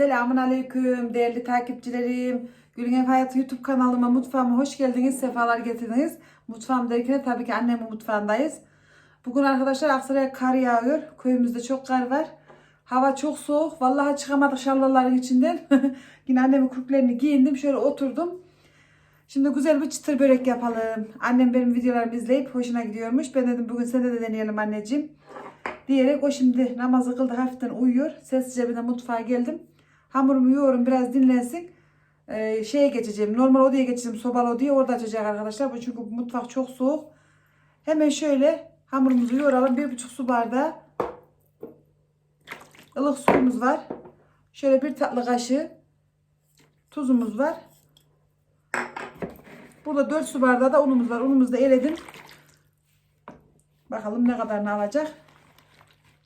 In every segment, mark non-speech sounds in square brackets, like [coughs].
Selamun Aleyküm değerli takipçilerim. Gülün Ev Hayatı YouTube kanalıma, mutfağıma hoş geldiniz, sefalar getirdiniz. Mutfağım derken tabii ki annemin mutfağındayız. Bugün arkadaşlar Aksaray'a kar yağıyor. Köyümüzde çok kar var. Hava çok soğuk. Vallahi çıkamadık şalvarların içinden. [laughs] Yine annemin kürklerini giyindim. Şöyle oturdum. Şimdi güzel bir çıtır börek yapalım. Annem benim videolarımı izleyip hoşuna gidiyormuş. Ben dedim bugün sen de deneyelim anneciğim. Diyerek o şimdi namazı kıldı hafiften uyuyor. Sessizce bir de mutfağa geldim. Hamurumu yoğurum biraz dinlensin. Ee, şeye geçeceğim. Normal odaya geçeceğim. Sobalı odaya orada açacak arkadaşlar. Bu çünkü mutfak çok soğuk. Hemen şöyle hamurumuzu yoğuralım. Bir buçuk su bardağı ılık suyumuz var. Şöyle bir tatlı kaşığı tuzumuz var. Burada 4 su bardağı da unumuz var. Unumuzu da eledim. Bakalım ne kadarını alacak.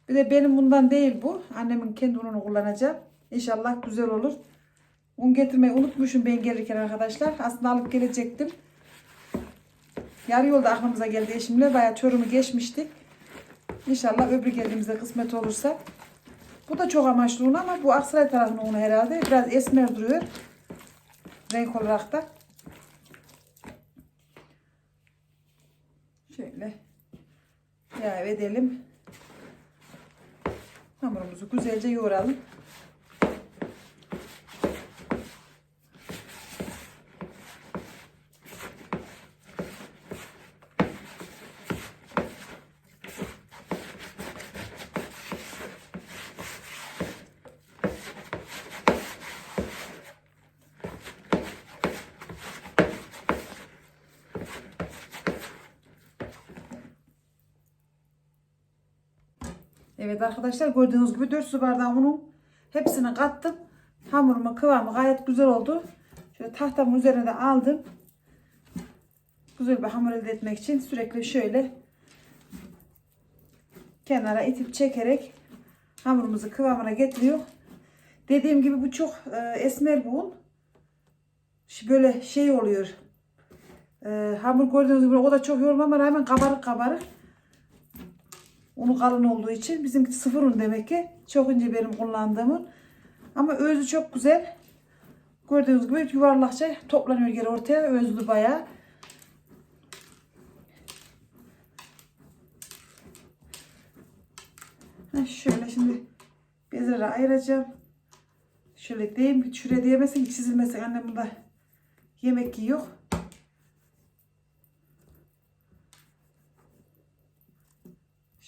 Bir de benim bundan değil bu. Annemin kendi ununu kullanacağım. İnşallah güzel olur. Un getirmeyi unutmuşum ben gelirken arkadaşlar. Aslında alıp gelecektim. Yarı yolda aklımıza geldi eşimle. Bayağı Çorum'u geçmiştik. İnşallah öbür geldiğimizde kısmet olursa. Bu da çok amaçlı un ama bu Aksaray tarafının unu herhalde. Biraz esmer duruyor. Renk olarak da. Şöyle ilave edelim. Hamurumuzu güzelce yoğuralım. Evet arkadaşlar gördüğünüz gibi 4 su bardağı unun hepsini kattım. Hamurumun kıvamı gayet güzel oldu. Şöyle tahtamın üzerine de aldım. Güzel bir hamur elde etmek için sürekli şöyle kenara itip çekerek hamurumuzu kıvamına getiriyor. Dediğim gibi bu çok e, esmer bir un. Böyle şey oluyor. E, hamur gördüğünüz gibi o da çok yoğurmama rağmen kabarık kabarık. Unu kalın olduğu için bizimki sıfır un demek ki. Çok ince benim kullandığımın. Ama özü çok güzel. Gördüğünüz gibi yuvarlakça toplanıyor geri ortaya. Özlü bayağı. Şöyle şimdi bezleri ayıracağım. Şöyle diyeyim. Şuraya diyemezsin ki çizilmesin. Annem bunda yemek yiyor.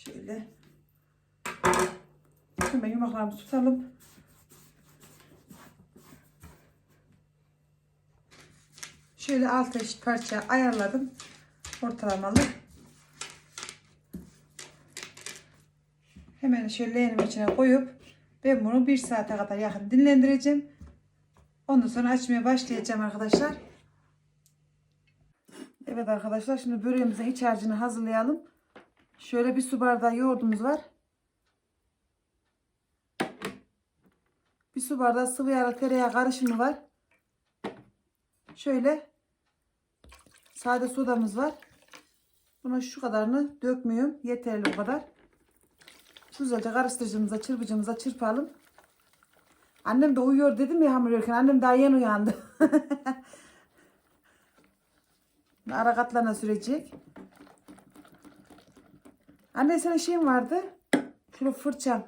Şöyle. Hemen yumaklarımızı tutalım. Şöyle alt eşit parça ayarladım. Ortalamalı. Hemen şöyle leğenim içine koyup ben bunu bir saate kadar yakın dinlendireceğim. Ondan sonra açmaya başlayacağım arkadaşlar. Evet arkadaşlar şimdi böreğimizin iç harcını hazırlayalım. Şöyle bir su bardağı yoğurdumuz var. Bir su bardağı sıvı yağ tereyağı karışımı var. Şöyle sade sodamız var. Buna şu kadarını dökmüyorum. Yeterli bu kadar. Güzelce karıştırıcımıza, çırpıcımıza çırpalım. Annem de uyuyor dedim ya hamur yoğururken. Annem daha yeni uyandı. [laughs] Ara katlarına sürecek. Anne senin şeyin vardı. Şöyle fırçam.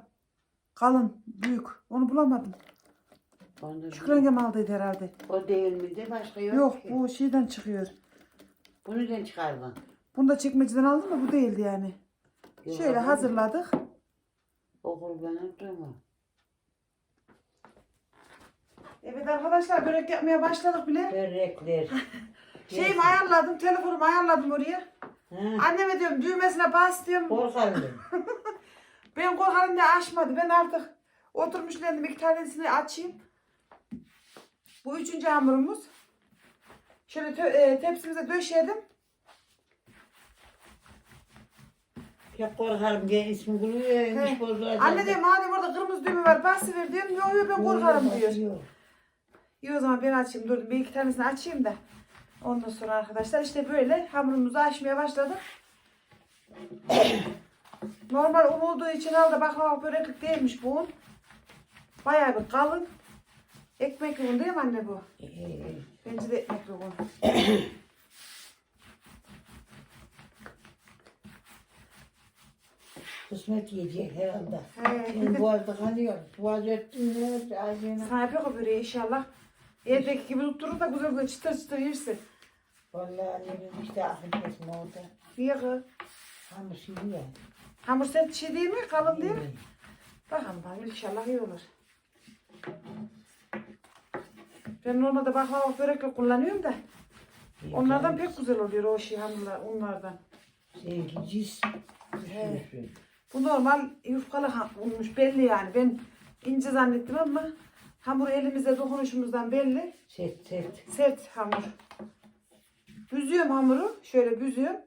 Kalın, büyük. Onu bulamadım. Onu- Şükrengem aldıydı herhalde. O değil miydi? Başka yok, Yok ki. bu şeyden çıkıyor. Bunu neden çıkardın? Bunu da çekmeceden aldım da bu değildi yani. Yok, Şöyle abi. hazırladık. O kurbanı durma. Evet arkadaşlar börek yapmaya başladık bile. Börekler. [laughs] Şeyimi ayarladım, telefonumu ayarladım oraya. Ha, Anneme diyorum düğmesine bas diyorum. korkalım. [laughs] Ben korkarım diye açmadı. Ben artık oturmuş dedim iki tanesini açayım. Bu üçüncü hamurumuz. Şöyle tö- e, tepsimize döşedim. Hep korkarım diye ismi buluyor. He. Anne diyor madem orada kırmızı düğme var basıver diyorum. Yok yok ben korkarım diyor. İyi o zaman ben açayım dur bir iki tanesini açayım da. Ondan sonra arkadaşlar işte böyle hamurumuzu açmaya başladık. [coughs] Normal un olduğu için aldı baklava böreklik değilmiş bu un. Bayağı bir kalın. Ekmek un değil mi anne bu? Bence de ekmek un. [coughs] kısmet yiyecek herhalde. He. Benim boğazda kanıyor. Boğaz öttüm ne? Sana yapıyor böreği inşallah. Evdeki gibi tutturur da güzel güzel çıtır çıtır yersin. Vallahi annemin işte akıl kesme orada. Niye kız? Hamur şimdi ya. Hamur sert şey değil mi? Kalın değil mi? Bakalım bakalım inşallah iyi olur. Ben normalde baklava börekle kullanıyorum da. Onlardan pek güzel oluyor o şey hamurlar, onlardan. Seninki cis. He. Bu normal yufkalı ha- olmuş belli yani. Ben ince zannettim ama hamur elimize dokunuşumuzdan belli. Sert sert. Sert hamur. Büzüyorum hamuru. Şöyle büzüyorum.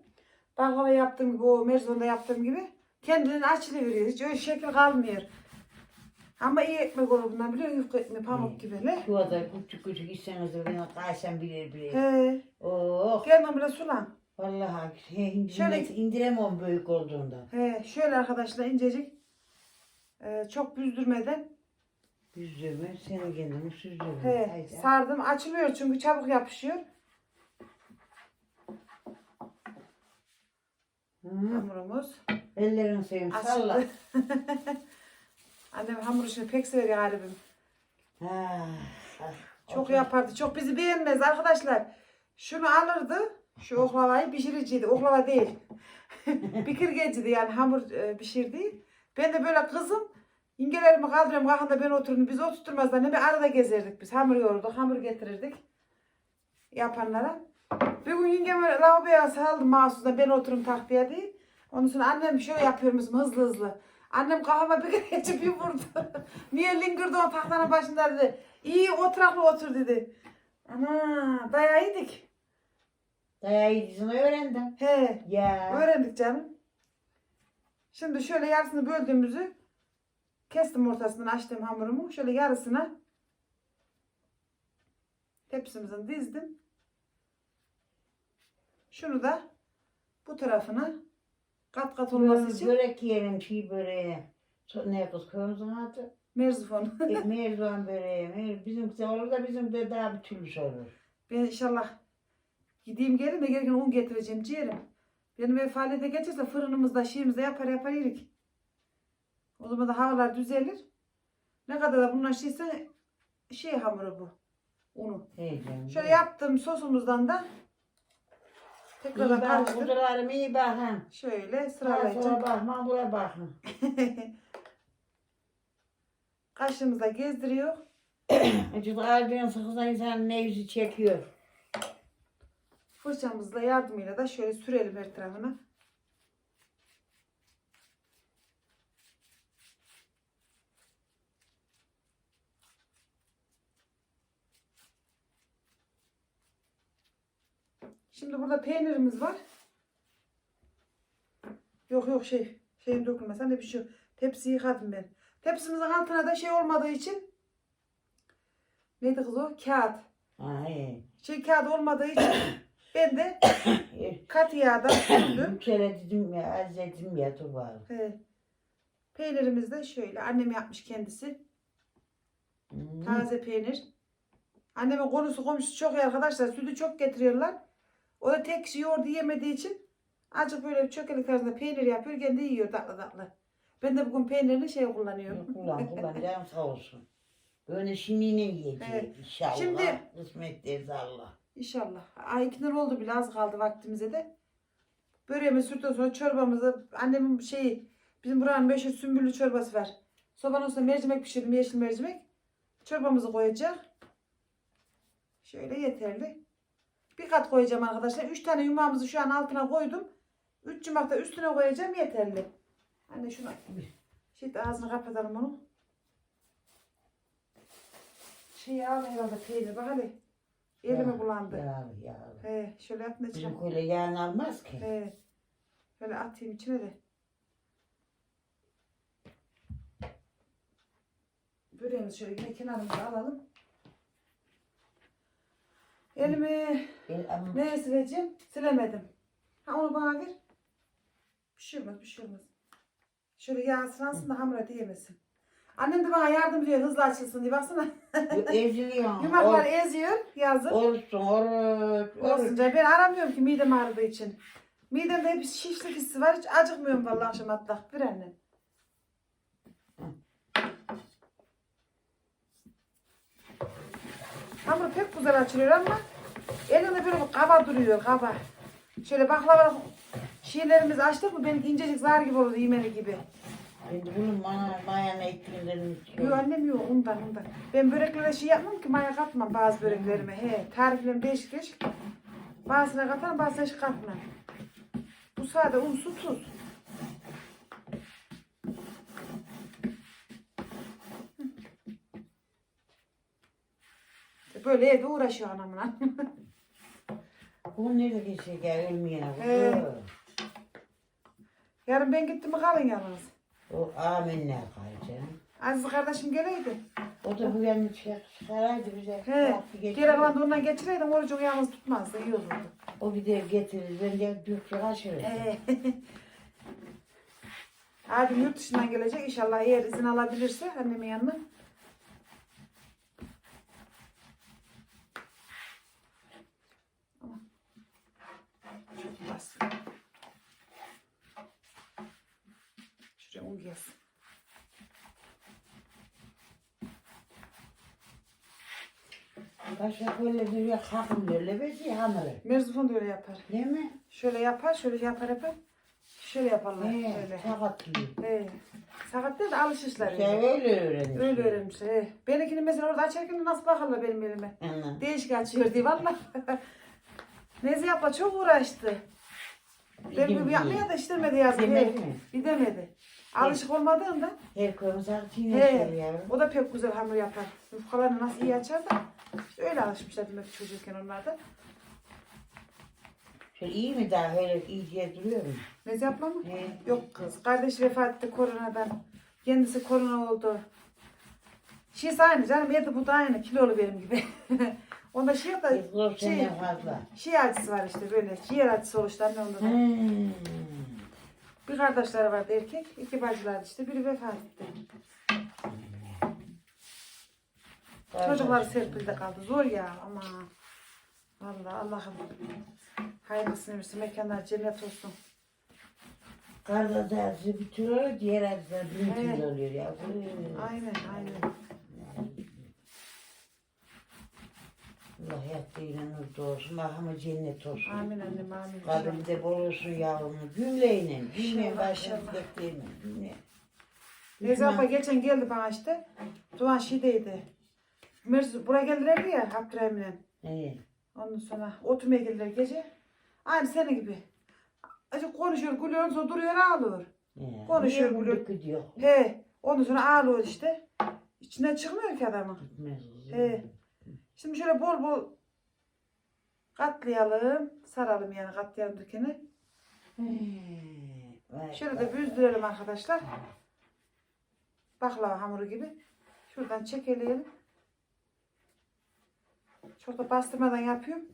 Baklava yaptığım gibi, o merzonda yaptığım gibi. Kendini açılıveriyor. Hiç öyle şekil kalmıyor. Ama iyi ekmek olur bundan biliyor musun? Yufka ekmeği pamuk gibi. Ne? Şu kadar küçük küçük içseniz beni kaysam bilir bilir. He. Oh. Gelmem bile sulan. Vallahi he, Şöyle- indirem, indiremem büyük olduğundan. He. Şöyle arkadaşlar incecik. Ee, çok büzdürmeden. Yüzümü seni kendimi süzdüm. He. Sardım. Açılıyor çünkü çabuk yapışıyor. Hı. Hamurumuz. Ellerini seveyim salla. [laughs] Annem hamur işini pek sever galibim. Ah. Çok yapardı. Çok bizi beğenmez arkadaşlar. Şunu alırdı. Şu oklavayı pişiriciydi. Oklava değil. [laughs] Bikirgeciydi yani hamur e, pişirdi. Ben de böyle kızım İngelerimi kaldırıyorum kalkında ben otururum. Biz oturtmazlar. Ne bir arada gezerdik biz. Hamur yoğurduk. Hamur getirirdik. Yapanlara. Bir gün yengem öyle lavaboya saldı mahsusla ben oturum tahtaya diye. Ondan sonra annem şöyle yapıyormuş hızlı hızlı. Annem kafama bir geçip bir vurdu. [laughs] Niye lingirdi o tahtanın başında dedi. İyi oturaklı otur dedi. Ana. Dayağı yedisini öğrendim. He Ya. öğrendik canım. Şimdi şöyle yarısını böldüğümüzü kestim ortasından açtım hamurumu. Şöyle yarısına tepsimizin dizdim. Şunu da bu tarafına kat kat olması için börek yiyelim çiğ böreği. So- Ne kız köyümüzün adı? merzifon. E, [laughs] Merzuan böreği. Mer- Bizimkisi olur da bizim de daha bir türlü olur. Ben inşallah gideyim gelin de gelirken un getireceğim ciğerim. Benim ev faaliyete geçerse fırınımızda şeyimizde yapar yapar yerik. O zaman da havalar düzelir. Ne kadar da bunlar şeyse şey hamuru bu. Unu. Heyecan. Şöyle yaptığım sosumuzdan da İyi tekrardan bakın karıştır. kuzularım iyi bakın. Şöyle sola sıralayacağım. bakma buraya bakın. [laughs] Kaşığımızda gezdiriyor. Çünkü kalbinin sıkıza insanın nefsi çekiyor. Fırçamızla yardımıyla da şöyle sürelim her tarafına. Şimdi burada peynirimiz var. Yok yok şey şeyin dökülmez. Sen de bir şey yok. Tepsiyi yıkadım ben. Tepsimizin altına da şey olmadığı için neydi kız o? Kağıt. He. Şey kağıt olmadığı için [coughs] ben de Katı yağdan sürdüm. Yüksele dedim ya, az dedim ya bari. Evet. Peynirimiz de şöyle. Annem yapmış kendisi. Hmm. Taze peynir. Annemin konusu komşusu çok iyi arkadaşlar. Sütü çok getiriyorlar. O da tek kişi yoğurdu yemediği için azıcık böyle çökelik tarzında peynir yapıyor. Kendi yiyor tatlı tatlı. Ben de bugün peynirini şey kullanıyorum. Kullan [laughs] kullan canım sağ olsun. Böyle şimdiyle yiyecek Evet. inşallah. Şimdi- Kısmet deriz Allah. İnşallah. Ay ikiler oldu bile az kaldı vaktimize de. Böreğimizi sürdükten sonra çorbamızı annemin şeyi bizim buranın meşhur sümbüllü çorbası var. Sobanın üstüne mercimek pişirdim yeşil mercimek. Çorbamızı koyacak. Şöyle yeterli. Bir kat koyacağım arkadaşlar. Üç tane yumağımızı şu an altına koydum. Üç yumak da üstüne koyacağım yeterli. Anne şunu şey ağzını kapatalım onu. Şey al herhalde peynir bak hadi. Elimi bulandı. Yağlı yağlı. He, şöyle atın içine. Bizim öyle yağın almaz ki. He. Şöyle atayım içine de. Böreğimizi şöyle yine kenarımıza alalım. Elimi Ben, ama neye sileceğim? Silemedim. Ha onu bana ver. Bir şey olmaz, bir şey olmaz. Şöyle yağ sıransın da hamura değmesin. Annem de bana yardım ediyor hızlı açılsın diye baksana. Eziliyor. Yumakları [laughs] eziyor yazın. Olsun, oruç, oruç. Olsunca ben aramıyorum ki midem ağrıdığı için. Midemde hep şişlik hissi var. Hiç acıkmıyorum vallahi akşam hatta. Bir anne. Hamur pek güzel açılıyor ama elinde böyle bir kaba duruyor kaba. Şöyle baklava şeylerimizi açtık mı benim incecik zar gibi oldu yemeli gibi. Şimdi bunun bana mayanı ekmeğlerini Yok annem yok ondan ondan. Ben böreklere şey yapmam ki maya katmam bazı böreklerime. He tariflerim değişik değişik. Bazısına katarım bazısına hiç katmam. Bu sade un, su, tuz. Böyle evde uğraşıyor anamla. [laughs] Bu nerede geçecek ya? He. Yarın ben gittim mi kalın yalnız. O amenna kayacağım. Aziz kardeşim geleydi. O da bu yanını çıkar, çıkaraydı bize. He. Getirir. kalan da ondan geçireydim. Orucunu yalnız tutmazdı. iyi olurdu. O bir de getirir. Ben de büyük bir aşırı. Ee, Abim yurt dışından gelecek. İnşallah eğer izin alabilirse annemin yanına. Ama Çok bas. Şuraya un gelsin. Başka böyle böyle kalkın böyle bezi hamuru. Merzufon da öyle yapar. Değil mi? Şöyle yapar, şöyle yapar yapar. Şöyle yaparlar. He, Şöyle. sakatlıyor. He. Sakat değil de alışışlar. Sen yani. öyle öğrenmişsin. Öyle öğrenmişler. he. Benimkini mesela orada açarken nasıl bakarlar benim elime. Ana. Değişik açıyor diye valla. Nezi abla çok uğraştı. Ben bu yapmaya da istemedi yazık. Yemedi he. mi? Gidemedi. Alışık olmadığında Her koyun sartıyor he, yavrum. o da pek güzel hamur yapar. Yufkalarını nasıl iyi açar da işte öyle alışmışlar demek çocukken onlar da. Şöyle iyi mi daha öyle iyice duruyor mu? Nezi abla mı? He. Yok kız. Kardeş vefat etti koronadan. Kendisi korona oldu. Şeysi aynı canım. Eti bu da aynı. Kilolu benim gibi. [laughs] onda şey yok da şey, fazla. şey acısı var işte böyle. Ciğer acısı oluştu anne onda da. Hmm. Bir kardeşleri vardı erkek. iki bacılar işte. Biri vefat etti. Çocuklar serpilde kaldı. Zor ya ama. Vallahi Allah'ım. Hayırlısını versin. Mekanlar cennet olsun. Tür oluyor, diğer dersler bin Evet. oluyor ya. Aynen aynen. Allah yattığıyla nur doğursun, makamı cennet olsun. Amin annem amin. Kadın de bol olsun yavrumu, cümleyle, cümle İnşallah, başını inşallah. bekleyelim, cümle. Neyse abla geçen geldi bana işte. Doğan şeydeydi. Merz buraya geldiler ya Abdurrahim'le. Evet. Ondan sonra oturmaya geldiler gece. Aynı senin gibi. Azıcık konuşuyor, gülüyor, sonra duruyor, ağlıyor. evet. Konuşuyor, gülüyor. He, ondan sonra ağlıyor işte. İçinden çıkmıyor ki adamın. Gitmez. He. Şimdi şöyle bol bol katlayalım, saralım yani katlayalım. He, vay Şöyle de büzdürelim arkadaşlar. Baklava hamuru gibi. Şuradan çekeleyelim. Çok da bastırmadan yapıyorum.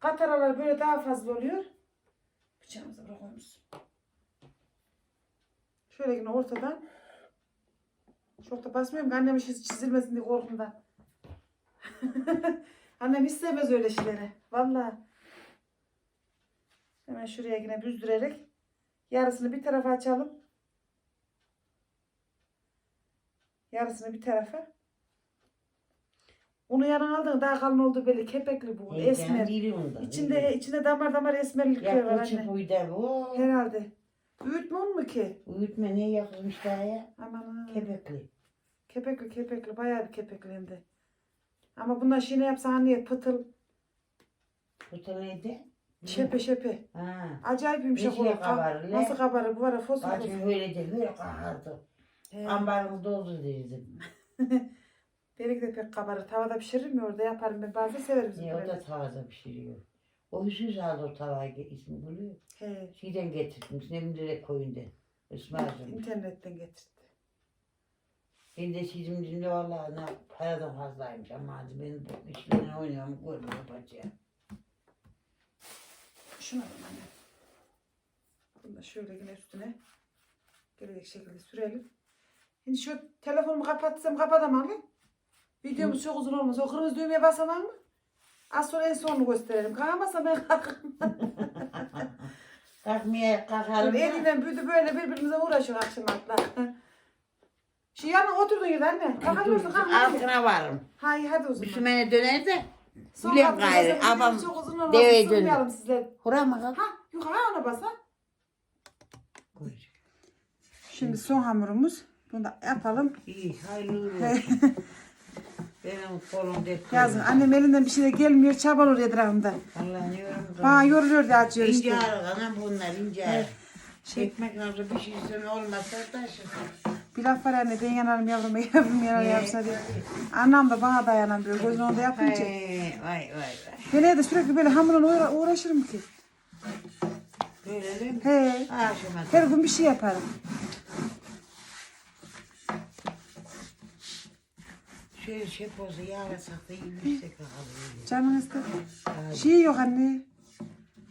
Kat araları böyle daha fazla oluyor. Bıçağımızı bırakıyoruz. Şöyle yine ortadan. Çok da basmıyorum ki annem işi çizilmesin diye korkumdan. [laughs] annem istemez öyle şeyleri. Vallahi. Hemen şuraya yine büzdürerek yarısını bir tarafa açalım. Yarısını bir tarafa. Unu yanına aldın daha kalın oldu böyle kepekli bu. Heyecan esmer. değil onda, İçinde içinde damar damar esmerlikler var Yaklaşık anne. uyda bu. Herhalde. Büyütme mu ki? Uyutma ne yakılmış daha ya? Aman ha. Kepekli. Kepekli kepekli bayağı bir de. Ama bundan şey ne yapsan anne pıtıl da neydi? şepe şepe. Ha. Acayip yumuşak Ne olur. kabarır, ne? Nasıl kabarır bu var ya fosfor Bacım fosfor. öyle de böyle kahardı. He. Ambarımı doldur dedim. [laughs] Benimki de pek kabarır. Tavada pişiririm ya orada yaparım ben bazen severim Niye o bizimkileri. da tavada pişiriyor. O Hüsnü aldı o tavayı ismi buluyor. He. Şeyden getirdim. Ne direkt koyunda. İsmail'cim. İnternetten getirdi. Ben de şimdi şimdi vallahi ne paradan fazlaymış ama hadi ben bu işlerini oynuyorum görmüyor yapacağım. Şuna bak anne. Bunu da şöyle yine üstüne. Gelecek şekilde sürelim. Şimdi şu telefonumu kapatsam kapatamam mı? Videomuz çok uzun olmaz. O kırmızı düğmeye basamam mı? Az sonra en sonunu gösterelim. Kalkamazsa ben [laughs] kalkarım. Kalkmaya ya. eliyle büyüdü böyle birbirimize uğraşıyor akşam atla. Şu yana oturdun ya anne. Kalkamıyorsun kalk. hadi. Altına varım. Hayır hadi o zaman. Müslümene döner de. Hafta gayrı. Abam videomuz çok uzun olmaz. deveye dönüyor. Hura mı kal? Ha yukarı ona bas ha. Koy. Şimdi son hamurumuz. Bunu da yapalım. İyi hayırlı olsun. Benim kolum dert. [laughs] Yazın annem elinden bir şey de gelmiyor çabalıyor etrafımda. Allah'ın yorum. Bana yoruluyor da açıyor İnce işte. ağır anam bunlar ince ağır. Evet. Şey- Ekmek nasıl bir şey olmasa taşır. Bir laf var anne ben yanarım yavrum [laughs] yavrum yanar yapsa diye. Annem de bana dayanamıyor. Gözünü onda yapınca. Vay vay vay. Ben evde sürekli böyle hamurla uğra- uğraşırım ki. Böyle değil mi? He. Aşamadım. Her gün bir şey yaparım. Şöyle şey pozu yağlasak da. Canın ister. Ay, Şey yok anne.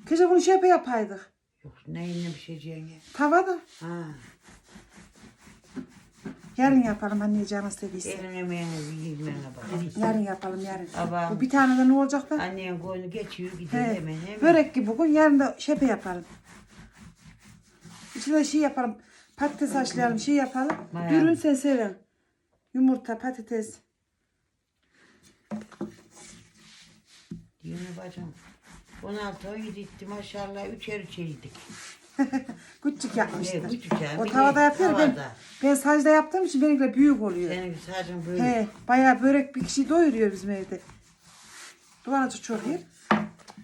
Keşke bunu şey yapaydık. Yok neyine bir şey. Tavada. Ha. Yarın yapalım anne canı istediyse. Elin emeğine bir yemeğine bak. Yarın yapalım yarın. Ama- Bu bir tane de ne olacak da? Annen koyunu geçiyor gidiyor He. hemen hemen. Börek gibi bugün yarın da şepe yapalım. İçine şey yapalım. Patates haşlayalım şey yapalım. Bayağı. Dürün sen seven. Yumurta patates. Yine bacım. 16 17 gitti maşallah üçer üçer yedik. [laughs] Küçük yapmışlar. Evet, küçük yani. O Bir de tavada yapıyor ben. tavada. Ben sacda yaptığım için benimkiler büyük oluyor. Senin sadece böyle. He, bayağı börek bir kişi doyuruyor bizim evde. Duvaracı çok yer.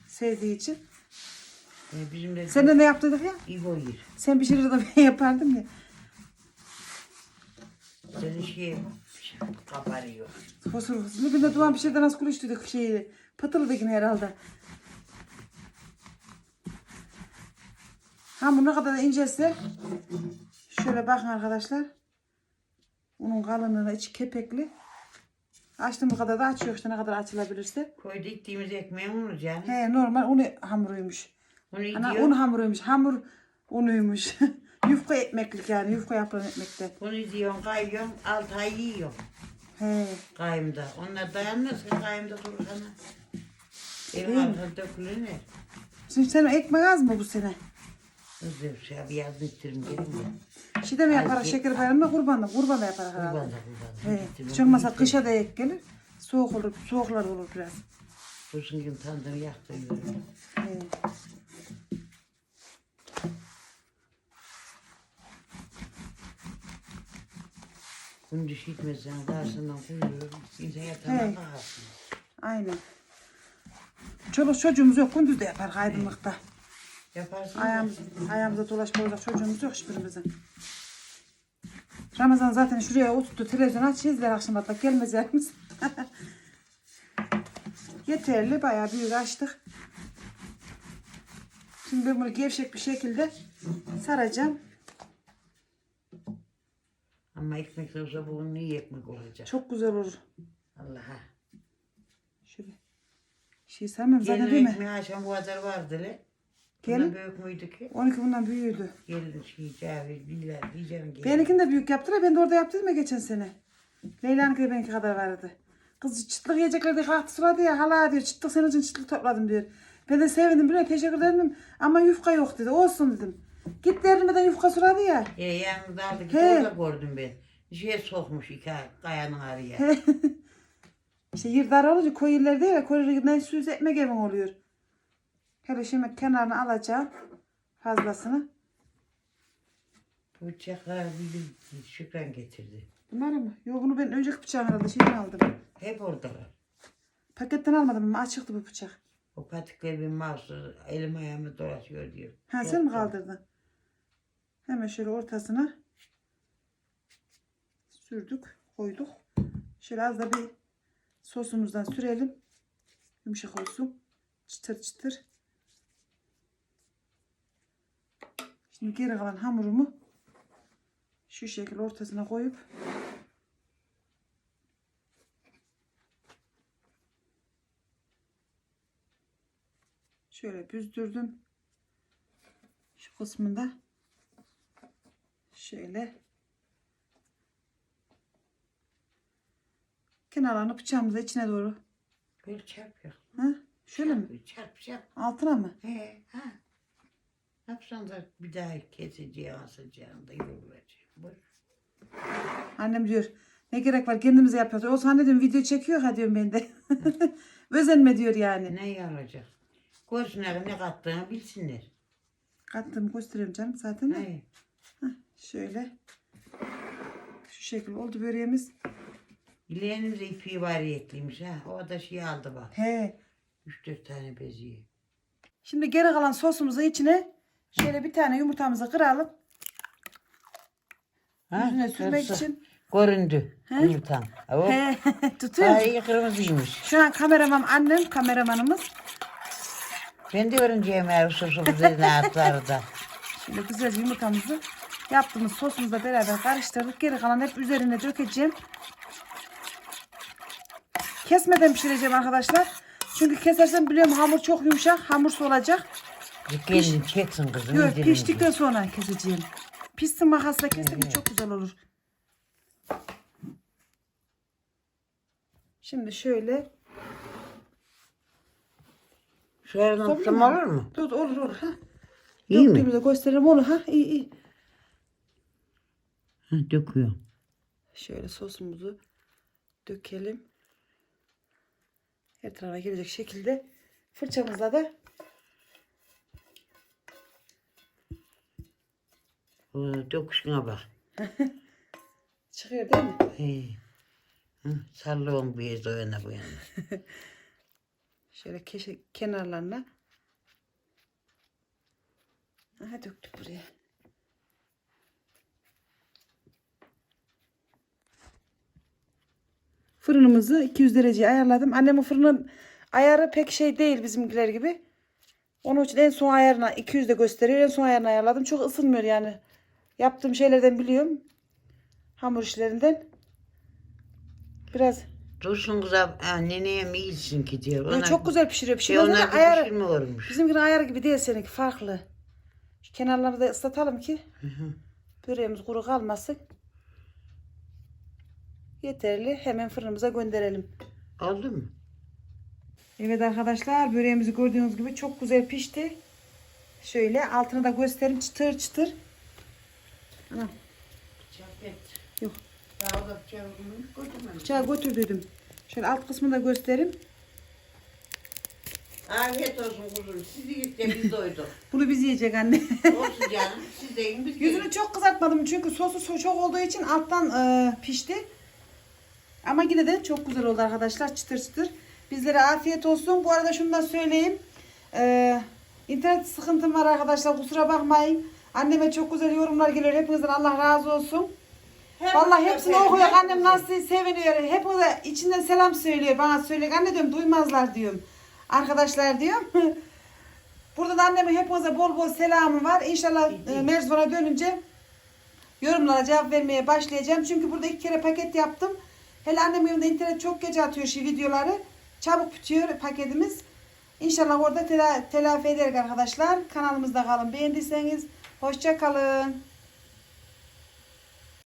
Sevdiği için. E, bizim de Sen de ne yaptırdık ya? İbo yer. Sen pişirir de [laughs] ben yapardım ya. Senin şey kabarıyor. Fosur fosur. Bir de duvan pişirden az kuluşturduk şeyi. Pıtırdıkını herhalde. Hamur ne kadar da incelse. Şöyle bakın arkadaşlar. Unun kalınlığına içi kepekli. Açtığım kadar da açıyor işte ne kadar açılabilirse. Koydu ittiğimiz ekmeği unutacağım. He normal unu hamuruymuş. Ana un hamuruymuş. Hamur unuymuş. [laughs] yufka ekmeklik yani. Yufka yapılan ekmekten. Bunu diyorsun kayıyorsun. Altı ay yiyorsun. He. Kayımda. Onlar dayanmaz. Kayımda durur sana. Elin altına dökülür ne? Şimdi senin ekmek az mı bu sene? Bir şey bir yardım ettirim gelin de. Şeyde mi yaparız? Ay, Şeker bayramı kurban da. Kurban da yaparız herhalde. Kurban da kurban da. Hiç olmazsa ettirim. kışa da ek gelir. Soğuk olur. Soğuklar olur biraz. Kurşun gibi tandır yaktı yiyorum. He. Gündüz gitmezsen karşısından kuyruyorum. İnsan yatağına He. kalkarsın. Aynen. Çoluk çocuğumuz yok. Gündüz de yapar aydınlıkta. Yaparsın Ayağımız, ayağımıza dolaşıp olacak çocuğumuz yok hiçbirimizin. Ramazan zaten şuraya oturttu. Televizyon aç izler akşam hatta gelmez yerimiz. [laughs] Yeterli. Bayağı büyük açtık. Şimdi ben bunu gevşek bir şekilde saracağım. Ama ekmek olsa bugün iyi ekmek olacak. Çok güzel olur. Allah'a. Şöyle. Şey sarmıyorum zaten değil mi? ekmeği açan bu kadar vardı le. Gelin. Bundan büyük müydü ki? 12 bundan büyüğüydü. Gelin şey diyeceğim gelin. Benimkini de büyük yaptılar. Ben de orada yaptım ya geçen sene. Leyla'nınki de benimki kadar vardı. Kız çıtlık yiyecekler diye kalktı suladı ya. Hala diyor çıtlık senin için çıtlık topladım diyor. Ben de sevindim musun? Teşekkür ederim ama yufka yok dedi. Olsun dedim. Git derimden yufka suladı ya. E, yanımda aldı git He. orada gördüm ben. Şey sokmuş iki ay, kayanın araya. [laughs] İşte yırdar olunca koyu yerler değil ya. Koyu yerden süz ekmek evin oluyor. Hele şimdi kenarını alacağım. Fazlasını. Bıçaklar bildim Şükran getirdi. Bunlar mı? Yok bunu ben önceki bıçağın herhalde şeyden aldım. Hep oradalar. Paketten almadım ama açıktı bu bıçak. O patikler bir mahsus elim ayağımı dolaşıyor diyor. Ha sen mi kaldırdın? Hemen şöyle ortasına sürdük, koyduk. Şöyle az da bir sosumuzdan sürelim. Yumuşak olsun. Çıtır çıtır. Şimdi geri kalan hamurumu şu şekilde ortasına koyup şöyle büzdürdüm. Şu kısmında Şöyle. Kenarlarını bıçağımıza içine doğru. Böyle çarp yok. Ha? Şöyle mi? Çarp, Çarp çarp. Altına mı? He ha. Yapsan da bir daha keseceğim, asacağım da yoğuracağım. Buyur. Annem diyor ne gerek var kendimize yapıyoruz. O sana diyorum video çekiyor ha diyorum ben de. [laughs] Özenme diyor yani. Ne yarayacak? Görsünler ne kattığını bilsinler. Kattığımı gösteriyorum canım zaten. He. Şöyle. Şu şekil oldu böreğimiz. İleğimiz ipi var ekliymiş ha. O da şey aldı bak. He. Üç dört tane beziyi. Şimdi geri kalan sosumuzu içine şöyle bir tane yumurtamızı kıralım. Yüzüne sürmek kırsı. için. Göründü. He? [laughs] Tutuyor musun? Ay kırmızıymış. Şu an kameraman annem kameramanımız. Ben de öğreneceğim eğer sosu üzerine atları da. [laughs] Şöyle güzelce yumurtamızı yaptığımız sosumuzla beraber karıştırdık. Geri kalan hep üzerine dökeceğim. Kesmeden pişireceğim arkadaşlar. Çünkü kesersem biliyorum hamur çok yumuşak. Hamursu olacak. Kendin çeksin kızım. Yok indirin piştikten sonra keseceğim. Pişsin makasla kesin çok güzel olur. Şimdi şöyle. Şu Tabii tutsam mi? olur mu? Dur olur olur. Ha. İyi mi? Döktüğümüzde gösterelim olur. Ha iyi iyi. Ha, döküyorum. Şöyle sosumuzu dökelim. Her tarafa gelecek şekilde fırçamızla da O döküşüne bak. [laughs] çıkıyor değil mi? He. Hı, sallıyorum bir yerde o yana bu yana. [laughs] Şöyle keşe, kenarlarına. Aha döktük buraya. Fırınımızı 200 dereceye ayarladım. Annemin fırının ayarı pek şey değil bizimkiler gibi. Onun için en son ayarına 200'de gösteriyor. En son ayarını ayarladım. Çok ısınmıyor yani. Yaptığım şeylerden biliyorum. Hamur işlerinden. Biraz Dursun kız ab- ha, neneye mi iyisin ki diyor. Böyle çok güzel pişiriyor. Şey onlar ama da ayarı. olmuş. Bizimkinin ayarı gibi değil seninki farklı. Şu kenarları da ıslatalım ki böreğimiz kuru kalmasın. Yeterli. Hemen fırınımıza gönderelim. Oldu mu? Evet arkadaşlar böreğimizi gördüğünüz gibi çok güzel pişti. Şöyle altını da göstereyim çıtır çıtır. Ana, Yok. Ya o da bıçağı bıçağı götürdüydüm. Şöyle alt kısmını da göstereyim. Afiyet olsun kuzum. Sizi gitti biz doyduk. [laughs] Bunu biz yiyecek anne. olsun canım. Siz de yiyin biz yiyin. Yüzünü çok kızartmadım çünkü sosu so- çok olduğu için alttan e, pişti. Ama yine de çok güzel oldu arkadaşlar çıtır çıtır. Bizlere afiyet olsun. Bu arada şunu da söyleyeyim. E, internet sıkıntım var arkadaşlar kusura bakmayın. Anneme çok güzel yorumlar geliyor. Hepinizden Allah razı olsun. Vallahi hepsini okuyor. Annem nasıl seviniyor. Hepinize içinden selam söylüyor. Bana söylüyor. Anne diyorum duymazlar diyorum. Arkadaşlar diyorum. [laughs] Burada da annemin hepinize bol bol selamı var. İnşallah e, dönünce yorumlara cevap vermeye başlayacağım. Çünkü burada iki kere paket yaptım. Hele annemin evinde internet çok gece atıyor şu videoları. Çabuk bitiyor paketimiz. İnşallah orada tela- telafi ederiz arkadaşlar. Kanalımızda kalın. Beğendiyseniz hoşça kalın.